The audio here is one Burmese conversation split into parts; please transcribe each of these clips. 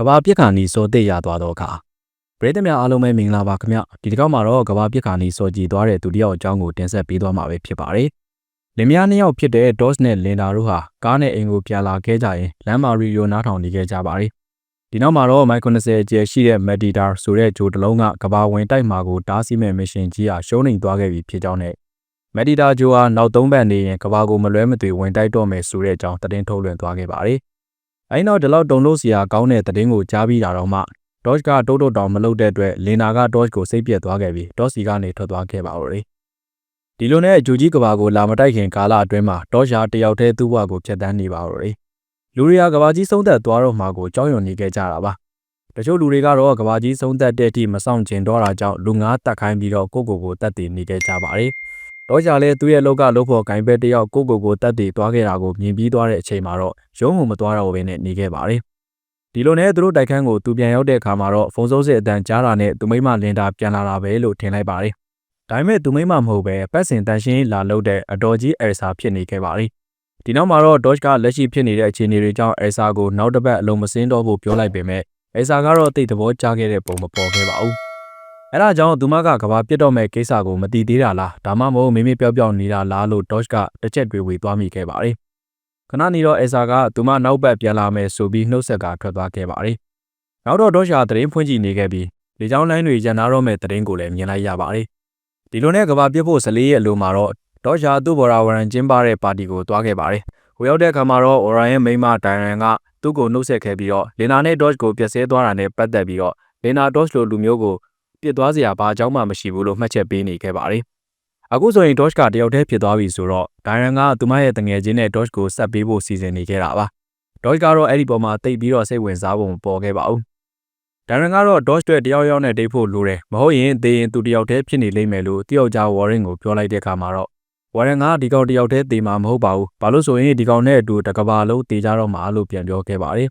ကဘာပြစ်ခါနီစောတိတ်ရသွားတော့အခါပရိသတ်များအားလုံးပဲမင်္ဂလာပါခင်ဗျဒီတစ်ခေါက်မှာတော့ကဘာပြစ်ခါနီစောကြည်သွားတဲ့သူတစ်ယောက်အကြောင်းကိုတင်ဆက်ပေးသွားမှာပဲဖြစ်ပါတယ်လင်မယားနှစ်ယောက်ဖြစ်တဲ့ DOS နဲ့ Linda တို့ဟာကားနဲ့အိမ်ကိုပြန်လာခဲ့ကြရင်လမ်းမာရီယိုနားထောင်နေခဲ့ကြပါတယ်ဒီနောက်မှာတော့မိုက်90ကျယ်ရှိတဲ့ Medidar ဆိုတဲ့ဂျိုတစ်လုံးကကဘာဝင်တိုက်မှာကိုတားဆီးမဲ့မရှင်ကြီးဟာရှုံးနေသွားခဲ့ပြီဖြစ်ကြောင်းနဲ့ Medidar ဂျိုဟာနောက်သုံးပတ်နေရင်ကဘာကိုမလွဲမသွေဝင်တိုက်တော့မယ်ဆိုတဲ့အကြောင်းသတင်းထုတ်လွှင့်သွားခဲ့ပါတယ် အဲဒီနောက်ဒီလောက်တုံလို့စရာကောင်းတဲ့သတင်းကိုကြားပြီးတာတော့မှ Dodge ကတိုးတိုးတောင်မလုပ်တဲ့အတွက်လင်နာက Dodge ကိုစိတ်ပြက်သွားခဲ့ပြီး Dodge စီကနေထွက်သွားခဲ့ပါတော့တယ်။ဒီလိုနဲ့ဂျူကြီးကဘာကိုလာမတိုက်ခင်ကာလအတွင်းမှာ Dodge ဟာတယောက်တည်းသူ့ဘဝကိုဖျက်ဆီးနေပါတော့တယ်။လူတွေကကဘာကြီးဆုံးသက်သွားတော့မှကိုကြောက်ရွံ့နေခဲ့ကြတာပါ။တချို့လူတွေကတော့ကဘာကြီးဆုံးသက်တဲ့အထိမဆောင်ကျင်တော့တာကြောင့်လူငါးတက်ခိုင်းပြီးတော့ကိုကိုကိုတက်တည်နေခဲ့ကြပါတယ်။ တော့ကြလဲသူ့ရဲ့လောက်ကလို့ဖို့ဂိုင်းဘက်တယောက်ကိုကိုကိုတက်တည်သွားခဲ့တာကိုမြင်ပြီးသွားတဲ့အချိန်မှာတော့ရုံးမှုမသွားတော့ဘဲနဲ့နေခဲ့ပါတယ်။ဒီလိုနဲ့သူတို့တိုက်ခန်းကိုသူပြန်ရောက်တဲ့အခါမှာတော့ဖုန်းစိုးစစ်အတန်ကြားတာနဲ့သူမိမလင်တာပြန်လာတာပဲလို့ထင်လိုက်ပါတယ်။ဒါပေမဲ့သူမိမမဟုတ်ပဲပတ်စင်တန်ရှင်းလာလုပ်တဲ့အတော်ကြီးအယ်ဆာဖြစ်နေခဲ့ပါတယ်။ဒီနောက်မှာတော့ Dodge ကလက်ရှိဖြစ်နေတဲ့အခြေအနေတွေကြောင့်အယ်ဆာကိုနောက်တစ်ပတ်အလုံးမစင်းတော့ဖို့ပြောလိုက်ပေမဲ့အယ်ဆာကတော့တိတ်သဘောကျခဲ့တဲ့ပုံမပေါ်ခဲ့ပါဘူး။ အဲဒါကြောင့်သူမကကဘာပြစ်တော့မဲ့ကိစ္စကိုမတီးသေးတာလားဒါမှမဟုတ်မိမိပျောက်ပျောက်နေတာလားလို့ Dodge ကတစ်ချက်တွေးဝေသွားမိခဲ့ပါတယ်။ခဏနေတော့အယ်ဆာကသူမနောက်ဘက်ပြန်လာမယ်ဆိုပြီးနှုတ်ဆက်ကထွက်သွားခဲ့ပါတယ်။နောက်တော့ဒေါရှာသတင်းဖွင့်ကြည့်နေခဲ့ပြီးလေကြောင်းလိုင်းတွေရန်နာတော့မဲ့သတင်းကိုလည်းမြင်လိုက်ရပါတယ်။ဒီလိုနဲ့ကဘာပြစ်ဖို့ဇလေးရဲ့အလိုမှာတော့ဒေါရှာသူ့ဘော်ရာဝရန်ကျင်းပတဲ့ပါတီကိုသွားခဲ့ပါတယ်။ဟိုရောက်တဲ့အခါမှာတော့အော်ရန်ရဲ့မိန်းမတိုင်ရန်ကသူ့ကိုနှုတ်ဆက်ခဲ့ပြီးတော့လင်နာနဲ့ဒေါ့ကိုပြက်ဆဲသွားတာနဲ့ပတ်သက်ပြီးတော့လင်နာဒေါ့လိုလူမျိုးကို ပြစ်သွားစရာဘာအကြောင်းမှမရှိဘူးလို့မှတ်ချက်ပေးနေခဲ့ပါတယ်။အခုဆိုရင် Dodge ကတယောက်တည်းဖြစ်သွားပြီဆိုတော့ Dairon ကသူမရဲ့တငယ်ချင်းနဲ့ Dodge ကိုဆက်ပေးဖို့စီစဉ်နေခဲ့တာပါ Dodge ကတော့အဲ့ဒီပုံမှာတိတ်ပြီးတော့စိတ်ဝင်စားဖို့မပေါ်ခဲ့ပါဘူး Dairon ကတော့ Dodge အတွက်တယောက်ယောက်နဲ့ဒိတ်ဖို့လိုတယ်မဟုတ်ရင်သေရင်သူတယောက်တည်းဖြစ်နေလိမ့်မယ်လို့တယောက်ကြား Warren ကိုပြောလိုက်တဲ့အခါမှာတော့ Warren ကဒီကောင်တယောက်တည်းသေမှာမဟုတ်ပါဘူးဘာလို့ဆိုရင်ဒီကောင်နဲ့အတူတကဘာလုံးသေကြတော့မှာလို့ပြန်ပြောခဲ့ပါတယ်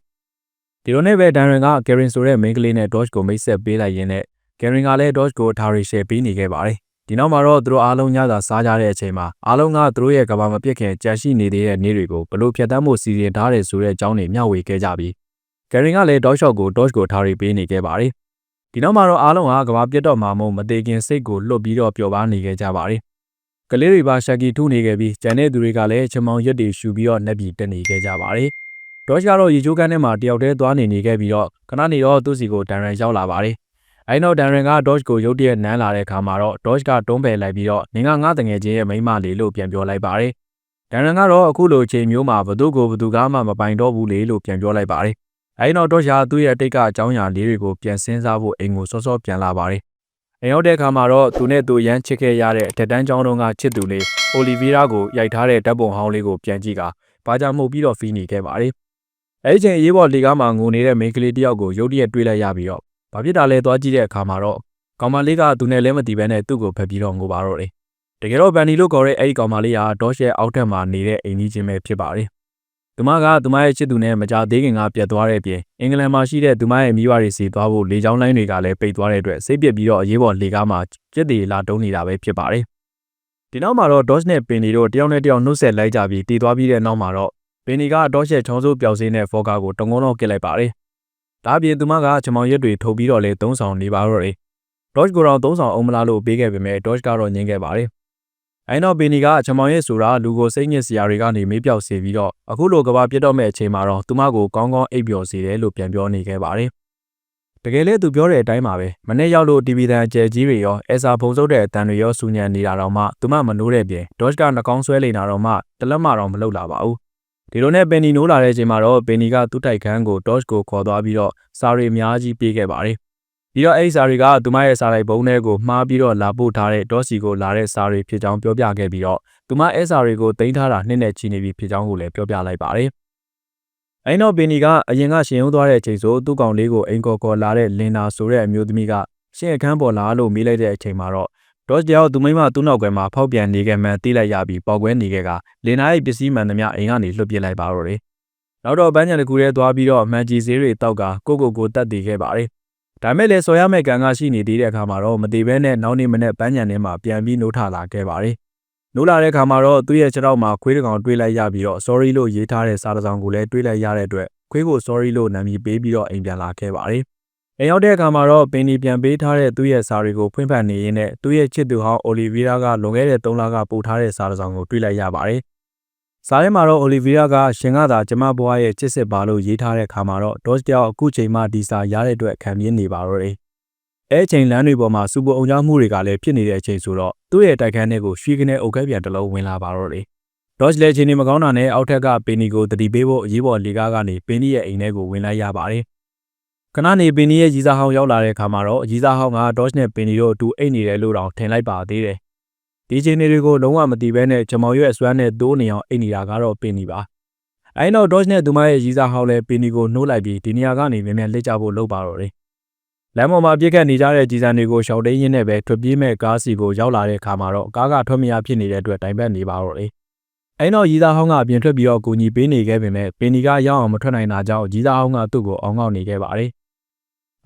ဒီလိုနဲ့ပဲ Dairon က Karen ဆိုတဲ့မိန်းကလေးနဲ့ Dodge ကိုမိတ်ဆက်ပေးလိုက်ရင်းနဲ့ Karen ကလည်း Dodge ကိုထားရီရှယ်ပေးနေခဲ့ပါတယ်ဒီနောက်မှာတော့သူတို့အားလုံးညစာစားကြတဲ့အချိန်မှာအားလုံးကသူတို့ရဲ့ကဘာမပြစ်ခင်ကြံရှိနေသေးတဲ့နေ့တွေကိုဘလို့ဖြတ်တမ်းမှုစီစဉ်ထားတယ်ဆိုတဲ့အကြောင်းတွေမျှဝေခဲ့ကြပြီးကယ်ရင်ကလည်းဒေါ့ရှော့ကိုဒေါ့ကိုထားရီပေးနေခဲ့ပါတယ်ဒီနောက်မှာတော့အားလုံးကကဘာပြတ်တော့မှမို့မသေးခင်စိတ်ကိုလွတ်ပြီးတော့ပျော်ပါနေခဲ့ကြပါတယ်ကလေးတွေပါရှက်ကီထုနေခဲ့ပြီးကျန်တဲ့သူတွေကလည်းချမောင်ရက်တွေရှူပြီးတော့နှက်ပြီးတက်နေခဲ့ကြပါတယ်ဒေါ့ကတော့ရေချိုးကန်းထဲမှာတယောက်တည်းသွားနေနေခဲ့ပြီးတော့ခဏနေတော့သူ့စီကိုတန်ရန်ရောက်လာပါတယ် အဲဒီနောက်ဒန်ရင်က Dodge ကိုရုတ်တရက်နမ်းလာတဲ့အခါမှာတော့ Dodge ကတွန်းပယ်လိုက်ပြီးတော့နင်ကငါတငယ်ချင်းရဲ့မိန်းမလေးလို့ပြန်ပြောလိုက်ပါတယ်။ဒန်ရင်ကတော့အခုလိုအချိန်မျိုးမှာဘသူကိုဘသူကမှမပိုင်တော့ဘူးလေလို့ပြန်ပြောလိုက်ပါတယ်။အဲဒီနောက် Dodge ကသူ့ရဲ့အတိတ်ကအကြောင်းအရာလေးတွေကိုပြန်စဉ်းစားဖို့အိမ်ကိုစောစောပြန်လာပါတယ်။အိမ်ရောက်တဲ့အခါမှာတော့သူနဲ့သူရမ်းချစ်ခဲ့ရတဲ့အထက်တန်းကျောင်းတုန်းကချစ်သူလေးအိုလီဗီရာကိုရိုက်ထားတဲ့ဓာတ်ပုံဟောင်းလေးကိုပြန်ကြည့်ကဘာကြောင့်မှုတ်ပြီးတော့ဖီးနေခဲ့ပါတယ်။အဲဒီချိန်အေးဘော်လီကားမှာငိုနေတဲ့မိန်းကလေးတယောက်ကိုရုတ်တရက်တွေးလိုက်ရပြီးတော့။ ဘာဖြစ်တာလဲသွားကြည့်တဲ့အခါမှာတော့ကောင်မလေးကသူနဲ့လဲမတီးပဲနဲ့သူ့ကိုဖက်ပြီးတော့ငိုပါတော့တယ်။တကယ်တော့ဗန်နီလို့ခေါ်တဲ့အဲ့ဒီကောင်မလေးကဒေါရှ်ရဲ့အောက်ထက်မှာနေတဲ့အိမ်ကြီးချင်းပဲဖြစ်ပါတယ်။သူမကသူမရဲ့ချစ်သူနဲ့မကြသေးခင်ကပြတ်သွားတဲ့ပြင်အင်္ဂလန်မှာရှိတဲ့သူမရဲ့မိဘတွေစီသွားဖို့လေကြောင်းလိုင်းတွေကလည်းပိတ်သွားတဲ့အတွက်စိတ်ပြက်ပြီးတော့အရေးပေါ်လေကားမှာကြက်တီလာတုံးနေတာပဲဖြစ်ပါတယ်။ဒီနောက်မှာတော့ဒေါရှ်နဲ့ပင်နီတို့တယောက်နဲ့တယောက်နှုတ်ဆက်လိုက်ကြပြီးတည်သွားပြီးတဲ့နောက်မှာတော့ပင်နီကဒေါရှ်ရဲ့ချောင်းစိုးပျောက်စေးနဲ့ဖော်ကာကိုတုံငုံတော့ကစ်လိုက်ပါတယ်။ ဒါအပြင်သူမကချမောင်ရက်တွေထုတ်ပြီးတော့လေသုံးဆောင်နေပါတော့တယ်။ Dodge ကိုတော့သုံးဆောင်အောင်မလားလို့ပေးခဲ့ပေမဲ့ Dodge ကတော့ညင်းခဲ့ပါတယ်။အဲနောက်ဘီနီကချမောင်ရက်ဆိုတာလူကိုစိတ်ညစ်စရာတွေကနေမေးပြောက်စေပြီးတော့အခုလိုကဘာပြတ်တော့မဲ့အချိန်မှာတော့သူမကိုကောင်းကောင်းအိပ်ပျော်စေတယ်လို့ပြန်ပြောနေခဲ့ပါတယ်။တကယ်လဲသူပြောတဲ့အတိုင်းပါပဲမနေ့ရောက်လို့ TV တန်အကျယ်ကြီးတွေရောအဲဆာဖုံစုပ်တဲ့အတန်တွေရောစူညံနေတာတော့မှသူမမနိုးတဲ့ပြင် Dodge ကနှကောင်းဆွဲနေတာတော့မှတလက်မတော့မလုပ်လာပါဘူး ဒီလိုနဲ့ပင်နီနိုးလာတဲ့အချိန်မှာတော့ပင်နီကသူ့တိုက်ခန်းကိုဒေါ့ကိုခေါ်သွားပြီးတော့စာရီအများကြီးပေးခဲ့ပါတယ်။ပြီးတော့အဲ့ဒီစာရီကသူမရဲ့စာလိုက်ဘုံထဲကိုမှားပြီးတော့လာပို့ထားတဲ့ဒေါ့စီကိုလာတဲ့စာရီဖြစ်ကြောင်းပြောပြခဲ့ပြီးတော့သူမအဲ့စာရီကိုတင်ထားတာနှစ်နဲ့ချီနေပြီဖြစ်ကြောင်းကိုလည်းပြောပြလိုက်ပါတယ်။အဲ့တော့ပင်နီကအရင်ကရှင်ရုံးသွားတဲ့အချိန်ဆိုသူ့ကောင်လေးကိုအိမ်ကော်ကော်လာတဲ့လင်နာဆိုတဲ့အမျိုးသမီးကရှင်အခန်းပေါ်လာလို့မေးလိုက်တဲ့အချိန်မှာတော့ဒေါ့ တယောက်သူမိမသူ့နောက်ကွယ်မှာဖောက်ပြန်နေခဲ့မှန်းသိလိုက်ရပြီးပေါက်ကွဲနေခဲ့ကလင်နာရဲ့ပစ္စည်းမှန်သမျှအိမ်ကနေလွှတ်ပစ်လိုက်ပါတော့တယ်။နောက်တော့ပန်းချံတစ်ခုထဲသွားပြီးတော့အမှန်ကြီးဈေးတွေတောက်ကကိုကိုကိုတတ်တည်ခဲ့ပါတယ်။ဒါမဲ့လည်းစော်ရမယ့်ကံကရှိနေသေးတဲ့အခါမှာတော့မသေးဘဲနဲ့နောက်နေ့မနေ့ပန်းချံထဲမှာပြန်ပြီးနိုးထလာခဲ့ပါတယ်။နိုးလာတဲ့အခါမှာတော့သူ့ရဲ့ခြေထောက်မှာခွေးတစ်ကောင်တွေးလိုက်ရပြီးတော့ sorry လို့ရေးထားတဲ့စာတစ်စောင်ကိုလည်းတွေးလိုက်ရတဲ့အတွက်ခွေးကို sorry လို့နာမည်ပေးပြီးတော့အိမ်ပြန်လာခဲ့ပါတယ်။ အိမ်ရောက်တဲ့အခါမှာတော့ပင်နီပြန်ပေးထားတဲ့သူ့ရဲ့စာတွေကိုဖွင့်ဖတ်နေရင်းနဲ့သူ့ရဲ့ချစ်သူဟောင်းအိုလီဗီယာကလွန်ခဲ့တဲ့3လကပို့ထားတဲ့စာတစ်စောင်ကိုတွေ့လိုက်ရပါတယ်။စာထဲမှာတော့အိုလီဗီယာကရှင်ကသာကျမဘွားရဲ့ချစ်စစ်ပါလို့ရေးထားတဲ့အခါမှာတော့ဒေါ့စ်တယောက်အခုချိန်မှဒီစာရတဲ့အတွက်ခံပြင်းနေပါတော့တယ်။အဲအချိန်လမ်းတွေပေါ်မှာစူပူအောင်ကြောင်းမှုတွေကလည်းဖြစ်နေတဲ့အချိန်ဆိုတော့သူ့ရဲ့တိုက်ခန်းထဲကိုရွှေကနေအုတ်ခဲပြန်တစ်လုံးဝင်လာပါတော့တယ်။ဒေါ့စ်လည်းချိန်နေမကောင်းတာနဲ့အောက်ထက်ကပင်နီကိုတတိပေးဖို့အရေးပေါ်လေကားကနေပင်နီရဲ့အိမ်ထဲကိုဝင်လိုက်ရပါတယ်။ ခဏနေပင်နီရဲ့ရီစာဟောင်းရောက်လာတဲ့အခါမှာတော့ရီစာဟောင်းကဒေါ့စ်နဲ့ပင်နီတို့အတူအိတ်နေတယ်လို့တောင်ထင်လိုက်ပါသေးတယ်။ဒီချိန်တွေကိုလုံးဝမသိဘဲနဲ့ဂျမောင်ရွက်ဆွမ်းနဲ့တိုးနေအောင်အိတ်နေတာကတော့ပင်နီပါ။အဲဒီတော့ဒေါ့စ်နဲ့သူမရဲ့ရီစာဟောင်းလည်းပင်နီကိုနှိုးလိုက်ပြီးဒီနေရာကနေမြန်မြန်လက်ကြဖို့လုပ်ပါတော့တယ်လမ်းပေါ်မှာပြစ်ခတ်နေကြတဲ့ကြီးစံတွေကိုရှောင်တိန်ရင်းနဲ့ပဲထွက်ပြေးမဲ့ကားစီကိုရောက်လာတဲ့အခါမှာတော့ကားကထွက်မရဖြစ်နေတဲ့အတွက်တိုင်ပတ်နေပါတော့တယ်။အဲတော့ရီသားဟောင်းကအပြင်ထွက်ပြီးတော့ကိုကြီးပေးနေခဲ့ပေမဲ့ပင်နီကရောက်အောင်မထွက်နိုင်တာကြောင့်ရီသားဟောင်းကသူ့ကိုအောင်းကောက်နေခဲ့ပါတယ်။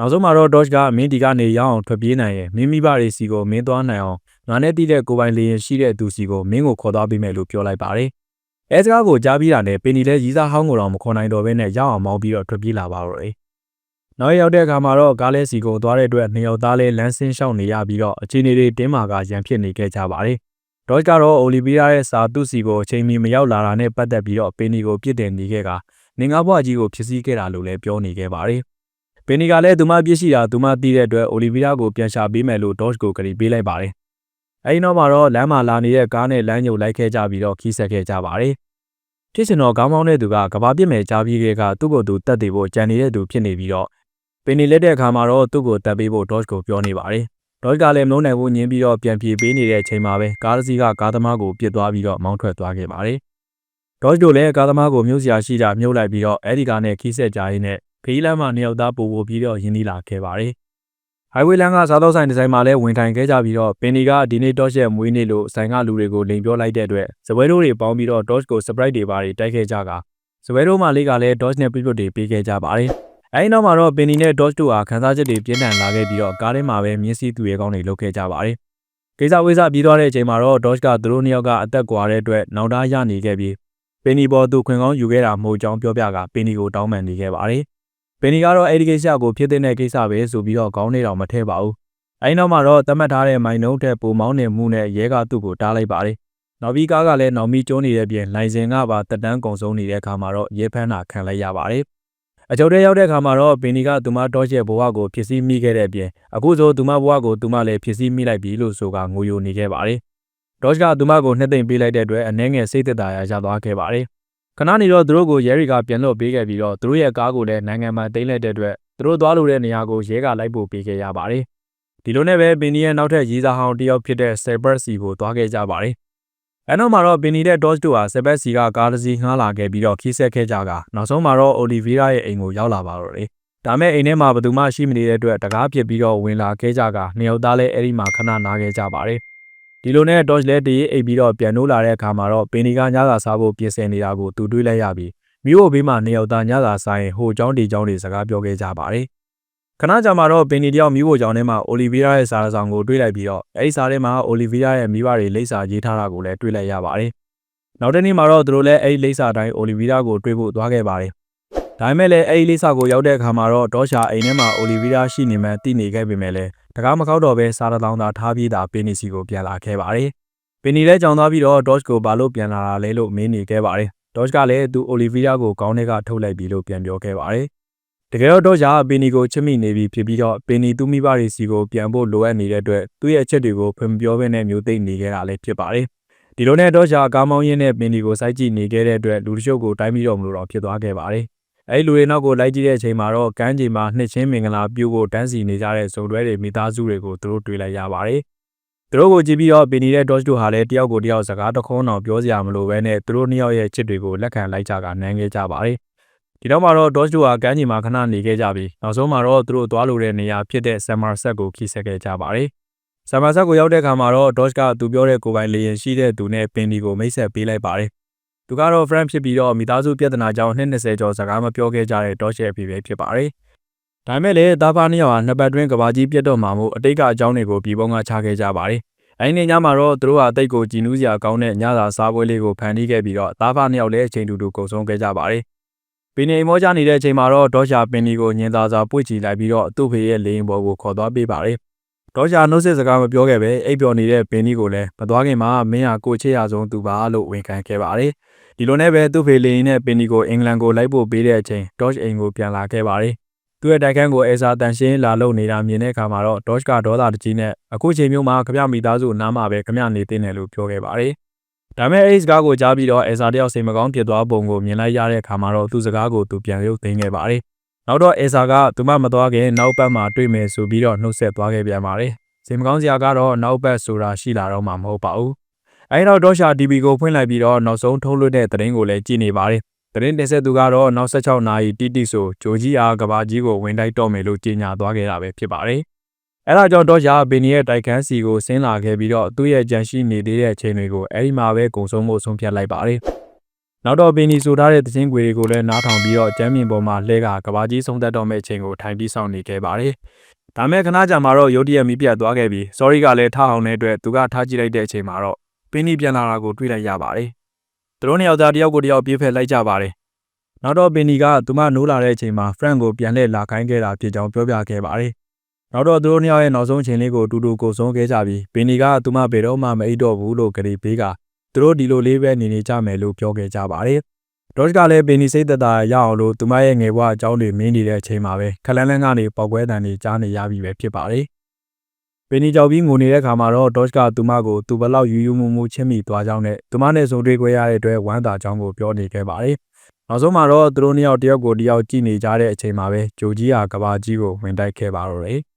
နောက်ဆုံးမှာတော့ Dodge ကမင်းဒီကနေရောက်အောင်ထွက်ပြေးနိုင်ရင်မင်းမိဘတွေစီကိုမင်းသွားနိုင်အောင်ငါနဲ့တီးတဲ့ကိုပိုင်လေရင်ရှိတဲ့သူစီကိုမင်းကိုခေါ်သွားပေးမယ်လို့ပြောလိုက်ပါတယ်။အဲစကားကိုကြားပြီးတာနဲ့ပင်နီလည်းရီသားဟောင်းကိုတော့မခေါ်နိုင်တော့ဘဲနဲ့ရောက်အောင်မောင်းပြီးတော့ထွက်ပြေးလာပါတော့တယ်။နောက်ရောက်တဲ့အခါမှာတော့ကားလဲစီကိုသွားတဲ့အတွက်နှစ်ယောက်သားလဲလမ်းဆင်းရှောက်နေရပြီးတော့အခြေအနေတွေတင်းမာကရန်ဖြစ်နေခဲ့ကြပါတယ်။ဒေါ့ကတော့အိုလီဗီယာရဲ့စာသူ့စီကိုအချိန်မီမရောက်လာတာနဲ့ပတ်သက်ပြီးတော့ပင်နီကိုပြစ်တင်နေခဲ့ကနေငါဘွားကြီးကိုဖြစ်စည်းခဲ့တာလို့လည်းပြောနေခဲ့ပါတယ်။ ပင်နီကလည်းသူမပြစ်ရှိတာသူမသိတဲ့အတွက်အိုလီဗီယာကိုပြန်ရှာပေးမယ်လို့ဒေါ့ကိုကတိပေးလိုက်ပါတယ်။အဲဒီနောက်မှာတော့လမ်းမှာလာနေတဲ့ကားနဲ့လမ်းညိုလိုက်ခဲ့ကြပြီးတော့ခီးဆက်ခဲ့ကြပါတယ်။ဖြစ်စင်တော့ကောင်းကောင်းတဲ့သူကကဘာပြစ်မယ်ကြားပြီးခဲ့ကသူ့ကိုယ်သူတတ်တယ်ဖို့ကြံနေတဲ့သူဖြစ်နေပြီးတော့ပင်နေလက်တဲ့အခါမှာတော့သူ့ကိုတက်ပေးဖို့ Dodge ကိုပြောနေပါတယ်။ Dodge ကလည်းမလုံးနိုင်ဘူးညင်းပြီးတော့ပြန်ပြေးပေးနေတဲ့အချိန်မှာပဲကားတစ်စီးကကားသမားကိုပြစ်သွားပြီးတော့မောင်းထွက်သွားခဲ့ပါတယ်။ Dodge တို့လည်းကားသမားကိုမြုပ်စရာရှိတာမြုပ်လိုက်ပြီးတော့အဲဒီကားနဲ့ခီးဆက်ကြရင်းနဲ့ ဖေးလမ်းမှာနှစ်ယောက်သားပို့ပို့ပြီးတော့ရင်းနှီးလာခဲ့ပါတယ်။ Highway လမ်းကစားသောဆိုင်ဒီဇိုင်မှာလည်းဝင်ထိုင်ခဲ့ကြပြီးတော့ပင်နီကဒီနေ့ Dodge ရဲ့မွေးနေ့လို့ဆိုင်ကလူတွေကိုလိန်ပြောလိုက်တဲ့အတွက်ဇပွဲတို့တွေပေါင်းပြီးတော့ Dodge ကို surprise တွေပါတွေတိုက်ခဲ့ကြကဇပွဲတို့မှလေးကလည်း Dodge နဲ့ပြပြတွေပေးခဲ့ကြပါတယ်။အဲဒီနောက်မှာတော့ပင်နီနဲ့ Dodge တို့ဟာခန်းစားချက်တွေပြင်းထန်လာခဲ့ပြီးတော့ကားထဲမှာပဲမြင်းစည်းသူရဲကောင်းတွေလုပ်ခဲ့ကြပါတယ်။ကိစ္စဝိစ္စပြီးသွားတဲ့အချိန်မှာတော့ Dodge ကသူတို့နှစ်ယောက်ကအသက်ကွာတဲ့အတွက်နောက်သားရနေခဲ့ပြီးပင်နီပေါ်သူခွင်ကောင်းယူခဲ့တာမဟုတ်ကြောင်းပြောပြကပင်နီကိုတောင်းပန်နေခဲ့ပါတယ်။ ပင်နီကတော့အဲဒီကိစ္စကိုဖြစ်တဲ့ကိစ္စပဲဆိုပြီးတော့ကောင်းနေတော့မထဲပါဘူး။အဲဒီနောက်မှာတော့သတ်မှတ်ထားတဲ့မိုင်နှုံးထက်ပိုမောင်းနေမှုနဲ့ရဲကသူ့ကိုတားလိုက်ပါတယ်။နောက်ပြီးကားကလည်းနောက်မီကျိုးနေတဲ့ပြင်လိုင်စင်ကပါတက်တန်းကုံဆုံးနေတဲ့အခါမှာတော့ရဲဖမ်းတာခံလိုက်ရပါတယ်။အချုပ်ထဲရောက်တဲ့အခါမှာတော့ပင်နီကသူမတော့ရဲ့ဘဝကိုဖြစ်စည်းမိခဲ့တဲ့အပြင်အခုဆိုသူမဘဝကိုသူမလည်းဖြစ်စည်းမိလိုက်ပြီလို့ဆိုကငိုယိုနေခဲ့ပါတယ်။ဒေါ့ချ်ကသူမကိုနှစ်သိမ့်ပေးလိုက်တဲ့အတွက်အနှဲငယ်စိတ်သက်သာရရသွားခဲ့ပါတယ်။ ခဏနေတော့သူတို့ကိုရဲရီကပြန်လွတ်ပေးခဲ့ပြီးတော့သူတို့ရဲ့ကားကိုလည်းနိုင်ငံမှာတိမ့်လိုက်တဲ့အတွက်သူတို့သွားလို့တဲ့နေရာကိုရဲကလိုက်ပို့ပေးခဲ့ရပါတယ်။ဒီလိုနဲ့ပဲပင်နီရဲ့နောက်ထပ်ရေးစားဟောင်းတယောက်ဖြစ်တဲ့ဆယ်ဘတ်စီကိုသွားခဲ့ကြပါတယ်။အဲနောက်မှာတော့ပင်နီတဲ့ Dodge တို့ဟာဆက်ဘက်စီကကားတစ်စီးငှားလာခဲ့ပြီးတော့ခီးဆက်ခဲ့ကြကနောက်ဆုံးမှာတော့ Olivera ရဲ့အိမ်ကိုရောက်လာပါတော့တယ်။ဒါမဲ့အိမ်ထဲမှာဘယ်သူမှရှိမနေတဲ့အတွက်တကားဖြစ်ပြီးတော့ဝင်လာခဲ့ကြကနှစ်ယောက်သားလည်းအဲ့ဒီမှာခဏနားခဲ့ကြပါတယ်။ ဒီလိုနဲ့ Dodge လည်းတရေအိပ်ပြီးတော့ပြန်နိုးလာတဲ့အခါမှာတော့ပင်နီကညစာစားဖို့ပြင်ဆင်နေတာကိုသူတွေးလိုက်ရပြီးမြို့ဘေးမှာနှစ်ယောက်သားညစာစားရင်ဟိုเจ้าတီเจ้าတွေစကားပြောခဲ့ကြပါတယ်။ခဏကြာမှတော့ပင်နီတယောက်မိဖို့ကြောင့်ထဲမှာအိုလီဗီယာရဲ့စာဆောင်ကိုတွေ့လိုက်ပြီးတော့အဲဒီစာထဲမှာအိုလီဗီယာရဲ့မိဘတွေလိပ်စာရေးထားတာကိုလည်းတွေ့လိုက်ရပါတယ်။နောက်တစ်နေ့မှာတော့သူတို့လည်းအဲဒီလိပ်စာတိုင်းအိုလီဗီယာကိုတွေ့ဖို့သွားခဲ့ပါတယ်။ဒါပေမဲ့လည်းအဲဒီလိပ်စာကိုရောက်တဲ့အခါမှာတော့ဒေါရှာအိမ်ထဲမှာအိုလီဗီယာရှိနေမှသိနေခဲ့ပေမဲ့လည်း တကားမကောက်တော့ပဲစာတောင်းသာထားပြီးတာပင်နီစီကိုပြန်လာခဲ့ပါတယ်။ပင်နီလည်းကြောင်သွားပြီးတော့ဒေါ့ကိုဘာလို့ပြန်လာတာလဲလို့မေးနေခဲ့ပါတယ်။ဒေါ့ကလည်းသူအိုလီဗီယာကိုကောင်းထဲကထုတ်လိုက်ပြီလို့ပြန်ပြောခဲ့ပါတယ်။တကယ်တော့တော့ရာပင်နီကိုချစ်မိနေပြီဖြစ်ပြီးတော့ပင်နီသူ့မိဘတွေစီကိုပြန်ဖို့လိုအပ်နေတဲ့အတွက်သူ့ရဲ့အချက်တွေကိုဖွင့်ပြောဘဲနဲ့မျိုးသိမ့်နေခဲ့တာလည်းဖြစ်ပါတယ်။ဒီလိုနဲ့တော့ရာကားမောင်းရင်းနဲ့ပင်နီကိုစိုက်ကြည့်နေခဲ့တဲ့အတွက်လူတချို့ကိုတိုင်းပြီးတော့မလို့တော့ဖြစ်သွားခဲ့ပါတယ်။ အဲဒီလူတွေနောက်ကိုလိုက်ကြည့်တဲ့အချိန်မှာတော့ကမ်းခြေမှာနှစ်ချင်းမင်္ဂလာပြုဖို့တန်းစီနေကြတဲ့စုံတွဲတွေမိသားစုတွေကိုသူတို့တွေ့လိုက်ရပါတယ်။သူတို့ကိုကြည့်ပြီးတော့ပင်နီတဲ့ဒေါ့တို့ဟာလည်းတယောက်ကိုတယောက်စကားတခုံးအောင်ပြောစရာမလိုဘဲနဲ့သူတို့နှစ်ယောက်ရဲ့ချစ်တွေကိုလက်ခံလိုက်ကြကနမ်းခဲ့ကြပါတယ်။ဒီတော့မှတော့ Dodge တို့ဟာကမ်းခြေမှာခဏနေခဲ့ကြပြီးနောက်ဆုံးမှာတော့သူတို့သွားလို့တဲ့နေရာဖြစ်တဲ့ Somerset ကိုခီးဆက်ခဲ့ကြပါတယ်။ Somerset ကိုရောက်တဲ့အခါမှာတော့ Dodge ကသူပြောတဲ့ကိုပိုင်လေရင်ရှိတဲ့သူနဲ့ပင်ဒီကိုမိတ်ဆက်ပေးလိုက်ပါတယ်။ သူကတော့ friend ဖြစ်ပြီးတော့မိသားစုပြဿနာကြောင့်20ကျော်စကားမပြောခဲ့ကြတဲ့ Dodge ရဲ့အဖေပဲဖြစ်ပါတယ်။ဒါပေမဲ့လည်းသားဖားနှစ်ယောက်ဟာနှစ်ပတ်တွင်းကဘာကြီးပြတ်တော့မှာမို့အတိတ်ကအကြောင်းတွေကိုပြည်ပုံကချခဲ့ကြပါတယ်။အဲဒီနေ့ညမှာတော့သူတို့ဟာတိတ်ကိုကြည်နူးစရာကောင်းတဲ့ညစာစားပွဲလေးကိုဖန်တီးခဲ့ပြီးတော့သားဖားနှစ်ယောက်လည်းအချိန်တူတူကုံဆုံးခဲ့ကြပါတယ်။ပင်နေအိမ်မောကြနေတဲ့အချိန်မှာတော့ဒေါရှာပင်နီကိုညင်သာစွာပွေ့ချီလိုက်ပြီးတော့သူ့ဖေရဲ့လေရင်ဘော်ကိုခေါ်သွားပေးပါတယ်။ဒေါရှာနှုတ်ဆက်စကားမပြောခဲ့ပဲအိပ်ပျော်နေတဲ့ပင်နီကိုလည်းမသွားခင်မှာမင်းဟာကိုချစ်ရဆုံးသူပါလို့ဝန်ခံခဲ့ပါတယ်။ ဒီလိုနဲ့ပဲသူ့ဖေလေရင်နဲ့ပင်နီကိုအင်္ဂလန်ကိုလိုက်ဖို့ပေးတဲ့အချိန်ဒေါရှ်အိမ်ကိုပြန်လာခဲ့ပါတယ်။သူ့ရဲ့တိုက်ခန်းကိုအဲဆာတန်ရှင်းလာလုပ်နေတာမြင်တဲ့အခါမှာတော့ဒေါရှ်ကဒေါသတကြီးနဲ့အခုချိန်မျိုးမှာခမရမိသားစုနားမှာပဲခမရနေသိတယ်လို့ပြောခဲ့ပါတယ်။ဒါပေမဲ့အဲ့ဒီစကားကိုကြားပြီးတော့အဲဆာတယောက်စိတ်မကောင်းဖြစ်သွားပုံကိုမြင်လိုက်ရတဲ့အခါမှာတော့သူ့စကားကိုသူပြန်ရုပ်သိမ်းခဲ့ပါတယ်။နောက်တော့အဲဆာကသူမမသွားခင်နောက်ပတ်မှာတွေ့မယ်ဆိုပြီးတော့နှုတ်ဆက်သွားခဲ့ပြန်ပါတယ်။စိတ်မကောင်းစရာကတော့နောက်ပတ်ဆိုတာရှိလာတော့မှမဟုတ်ပါဘူး။ အဲဒီတော့ဒေါရှာ DB ကိုဖွင့်လိုက်ပြီးတော့နောက်ဆုံးထုတ်လွှင့်တဲ့သတင်းကိုလည်းကြည့်နေပါတယ်။သတင်းတင်ဆက်သူကတော့နောက်16နာရီတိတိဆိုဂျိုကြီးအားကဘာကြီးကိုဝင်တိုက်တော့မယ်လို့ကြေညာသွားခဲ့တာပဲဖြစ်ပါတယ်။အဲဒါကြောင့်ဒေါရှာဘီနီရဲ့တိုက်ခန်းစီကိုဆင်းလာခဲ့ပြီးတော့သူ့ရဲ့ကြံရှိနေသေးတဲ့အချိန်တွေကိုအဲဒီမှာပဲကုံဆုံးဖို့ဆုံးဖြတ်လိုက်ပါတယ်။နောက်တော့ဘီနီဆိုထားတဲ့သချင်းခွေတွေကိုလည်းနားထောင်ပြီးတော့ကျမ်းမြင်ပေါ်မှာလှဲကကဘာကြီးဆုံးသက်တော့မယ့်အချိန်ကိုထိုင်ပြီးစောင့်နေခဲ့ပါတယ်။ဒါမဲ့ခဏကြာမှာတော့ရုတ်တရက်မီးပြတ်သွားခဲ့ပြီး sorry ကလည်းထားအောင်တဲ့အတွက်သူကထားကြည့်လိုက်တဲ့အချိန်မှာတော့ ပင်းနီပြန်လာတာကိုတွေ့လိုက်ရပါတယ်။သူတို့နှစ်ယောက်သားတယောက်ကိုတယောက်ပြေးဖက်လိုက်ကြပါတယ်။နောက်တော့ပင်နီကသူမနိုးလာတဲ့အချိန်မှာ Frank ကိုပြန်လှည့်လာခိုင်းခဲ့တာဖြစ်ကြောင်းပြောပြခဲ့ပါတယ်။နောက်တော့သူတို့နှစ်ယောက်ရဲ့နောက်ဆုံးအချိန်လေးကိုအတူတူကိုဆုံးခဲ့ကြပြီးပင်နီကသူမဘယ်တော့မှမအိပ်တော့ဘူးလို့ကြည်ပေးကသူတို့ဒီလိုလေးပဲနေနေကြမယ်လို့ပြောခဲ့ကြပါတယ်။ဒေါ့ချ်ကလည်းပင်နီစိတ်သက်သာရအောင်လို့သူမရဲ့ငယ်ဘဝအကြောင်းတွေမင်းနေတဲ့အချိန်မှာပဲခလန်းလန်းကနေပေါက်ကွဲတံတွေကြားနေရပြီပဲဖြစ်ပါတယ်။ ပင်နီကြောက်ပြီးငိုနေတဲ့ခါမှာတော့ဒေါ့ချ်ကသူမကိုသူဘလောက်ယူယူမှုမှုချင်းမိသွားကြောင်းနဲ့သူမနဲ့ဆုံတွေ့ခွဲရတဲ့အတွက်ဝမ်းသာကြောင်းကိုပြောနေခဲ့ပါတယ်။နောက်ဆုံးမှာတော့သူတို့နှစ်ယောက်တယောက်ကိုတယောက်ကြည့်နေကြတဲ့အချိန်မှာပဲဂျိုကြီးဟာကဘာကြီးကိုဝင်တိုက်ခဲ့ပါတော့တယ်။